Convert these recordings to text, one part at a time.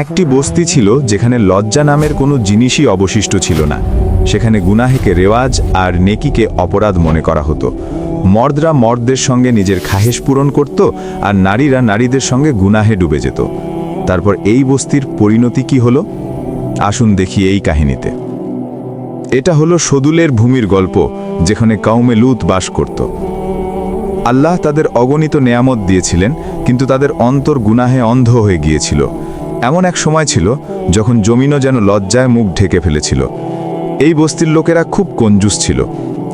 একটি বস্তি ছিল যেখানে লজ্জা নামের কোনো জিনিসই অবশিষ্ট ছিল না। সেখানে গুনাহেকে রেওয়াজ আর নেকিকে অপরাধ মনে করা হতো। মর্দরা মর্দদের সঙ্গে নিজের খাহেশ পূরণ করত আর নারীরা নারীদের সঙ্গে গুনাহে ডুবে যেত। তারপর এই বস্তির পরিণতি কি হলো? আসুন দেখি এই কাহিনীতে। এটা হলো সদুলের ভূমির গল্প, যেখানে কাউমে লুত বাস করত। আল্লাহ তাদের অগণিত নেয়ামত দিয়েছিলেন, কিন্তু তাদের অন্তর গুনাহে অন্ধ হয়ে গিয়েছিল। এমন এক সময় ছিল যখন জমিনও যেন লজ্জায় মুখ ঢেকে ফেলেছিল। এই বস্তির লোকেরা খুব কঞ্জুস ছিল।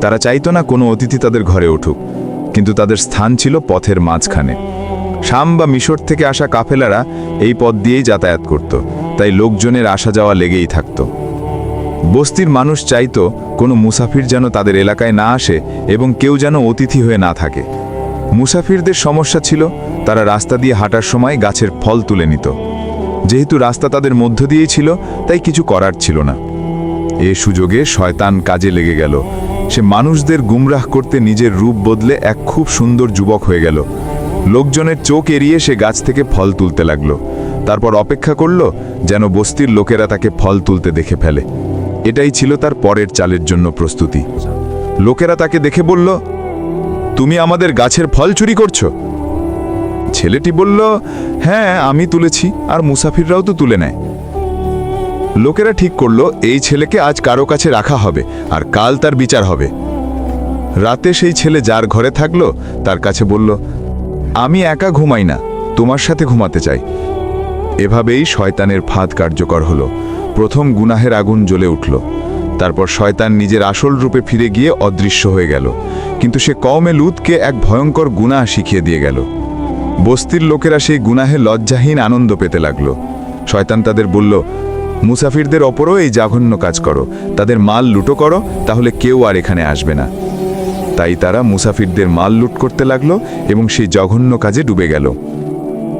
তারা চাইতো না কোনো অতিথি তাদের ঘরে উঠুক, কিন্তু তাদের স্থান ছিল পথের মাঝখানে। শাম বা মিশর থেকে আসা কাফেলারা এই পথ দিয়েই যাতায়াত করত, তাই লোকজনের আসা যাওয়া লেগেই থাকত। বস্তির মানুষ চাইত কোনো মুসাফির যেন তাদের এলাকায় না আসে এবং কেউ যেন অতিথি হয়ে না থাকে। মুসাফিরদের সমস্যা ছিল, তারা রাস্তা দিয়ে হাঁটার সময় গাছের ফল তুলে নিত। যেহেতু রাস্তা তাদের মধ্য দিয়েই ছিল, তাই কিছু করার ছিল না। এ সুযোগে শয়তান কাজে লেগে গেল। সে মানুষদের গুমরাহ করতে নিজের রূপ বদলে এক খুব সুন্দর যুবক হয়ে গেল। লোকজনের চোখ এড়িয়ে সে গাছ থেকে ফল তুলতে লাগল। তারপর অপেক্ষা করল যেন বস্তির লোকেরা তাকে ফল তুলতে দেখে ফেলে। এটাই ছিল তার পরের চালের জন্য প্রস্তুতি। লোকেরা তাকে দেখে বলল, তুমি আমাদের গাছের ফল চুরি করছ? ছেলেটি বলল হ্যাঁ আমি তুলেছি, আর মুসাফিররাও তো তুলে নেয়। লোকেরা ঠিক করল, এই ছেলেকে আজ কারও কাছে রাখা হবে, আর কাল তার বিচার হবে। রাতে সেই ছেলে যার ঘরে থাকল, তার কাছে বলল, আমি একা ঘুমাই না, তোমার সাথে ঘুমাতে চাই। এভাবেই শয়তানের ফাঁদ কার্যকর হলো। প্রথম গুনাহের আগুন জ্বলে উঠল। তারপর শয়তান নিজের আসল রূপে ফিরে গিয়ে অদৃশ্য হয়ে গেল। কিন্তু সে কওমে লুতকে এক ভয়ঙ্কর গুনাহ শিখিয়ে দিয়ে গেল। বস্তির লোকেরা সেই গুনাহে লজ্জাহীন আনন্দ পেতে লাগল। শয়তান তাদের বলল, মুসাফিরদের অপরও এই জাঘন্য কাজ করো। তাদের মাল লুটো করো, তাহলে কেউ আর এখানে আসবে না। তাই তারা মুসাফিরদের মাল লুট করতে লাগল এবং সেই জঘন্য কাজে ডুবে গেল।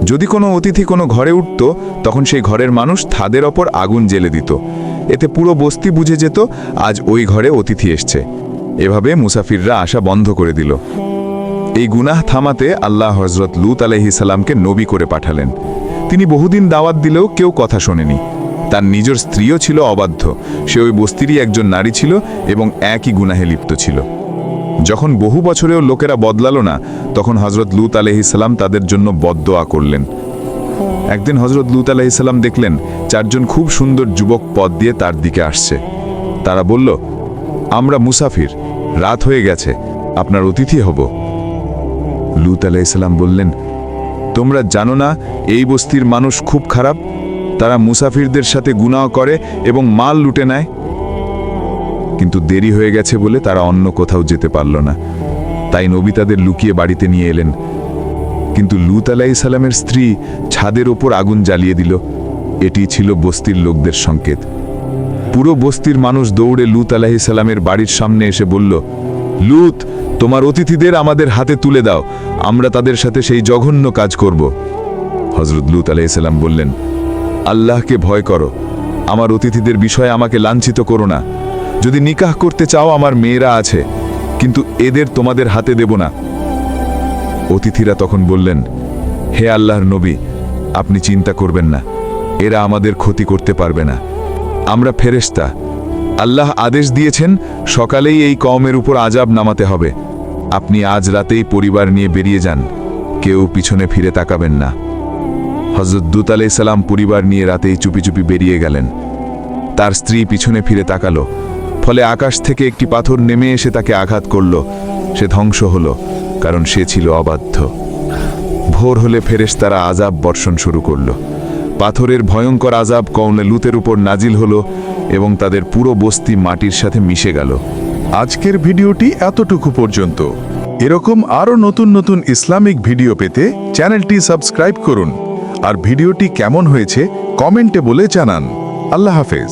যদি কোনো অতিথি কোনো ঘরে উঠত, তখন সেই ঘরের মানুষ থাদের ওপর আগুন জেলে দিত। এতে পুরো বস্তি বুঝে যেত, আজ ওই ঘরে অতিথি এসছে। এভাবে মুসাফিররা আসা বন্ধ করে দিল। এই গুনাহ থামাতে আল্লাহ হজরত লুত সালামকে নবী করে পাঠালেন। তিনি বহুদিন দাওয়াত দিলেও কেউ কথা শোনেনি। তার নিজের স্ত্রীও ছিল অবাধ্য। সে ওই বস্তিরই একজন নারী ছিল এবং একই গুনাহে লিপ্ত ছিল। যখন বহু বছরেও লোকেরা বদলালো না, তখন হজরত লুত আলহিসাল্লাম তাদের জন্য বদদোয়া করলেন। একদিন হজরত লুত আলহিসাল্লাম দেখলেন, চারজন খুব সুন্দর যুবক পদ দিয়ে তার দিকে আসছে। তারা বলল, আমরা মুসাফির, রাত হয়ে গেছে, আপনার অতিথি হব। লুত আলাইসাল্লাম বললেন, তোমরা জানো না, এই বস্তির মানুষ খুব খারাপ? তারা মুসাফিরদের সাথে গুনাহ করে এবং মাল লুটে নেয়। কিন্তু দেরি হয়ে গেছে বলে তারা অন্য কোথাও যেতে পারল না। তাই নবী তাদের লুকিয়ে বাড়িতে নিয়ে এলেন। কিন্তু লুত আলাহি সালামের স্ত্রী ছাদের ওপর আগুন জ্বালিয়ে দিল। এটি ছিল বস্তির লোকদের সংকেত। পুরো বস্তির মানুষ দৌড়ে লুত আলাহি সালামের বাড়ির সামনে এসে বলল লুত, তোমার অতিথিদের আমাদের হাতে তুলে দাও। আমরা তাদের সাথে সেই জঘন্য কাজ করব। হজরত লুত আলাইসাল্লাম বললেন, আল্লাহকে ভয় করো। আমার অতিথিদের বিষয়ে আমাকে লাঞ্ছিত করো না। যদি নিকাহ করতে চাও, আমার মেয়েরা আছে, কিন্তু এদের তোমাদের হাতে দেব না। অতিথিরা তখন বললেন, হে আল্লাহর নবী, আপনি চিন্তা করবেন না। এরা আমাদের ক্ষতি করতে পারবে না। আমরা ফেরেশতা। আল্লাহ আদেশ দিয়েছেন, সকালেই এই কমের উপর আজাব নামাতে হবে। আপনি আজ রাতেই পরিবার নিয়ে বেরিয়ে যান। কেউ পিছনে ফিরে তাকাবেন না। হজরত দুত আলাইসাল্লাম পরিবার নিয়ে রাতেই চুপি চুপি বেরিয়ে গেলেন। তার স্ত্রী পিছনে ফিরে তাকালো। ফলে আকাশ থেকে একটি পাথর নেমে এসে তাকে আঘাত করল। সে ধ্বংস হল, কারণ সে ছিল অবাধ্য। ভোর হলে ফেরেশতারা আজাব বর্ষণ শুরু করল। পাথরের ভয়ঙ্কর আজাব কৌনে লুতের উপর নাজিল হলো এবং তাদের পুরো বস্তি মাটির সাথে মিশে গেল। আজকের ভিডিওটি এতটুকু পর্যন্ত। এরকম আরও নতুন নতুন ইসলামিক ভিডিও পেতে চ্যানেলটি সাবস্ক্রাইব করুন। আর ভিডিওটি কেমন হয়েছে কমেন্টে বলে জানান। আল্লাহ হাফেজ।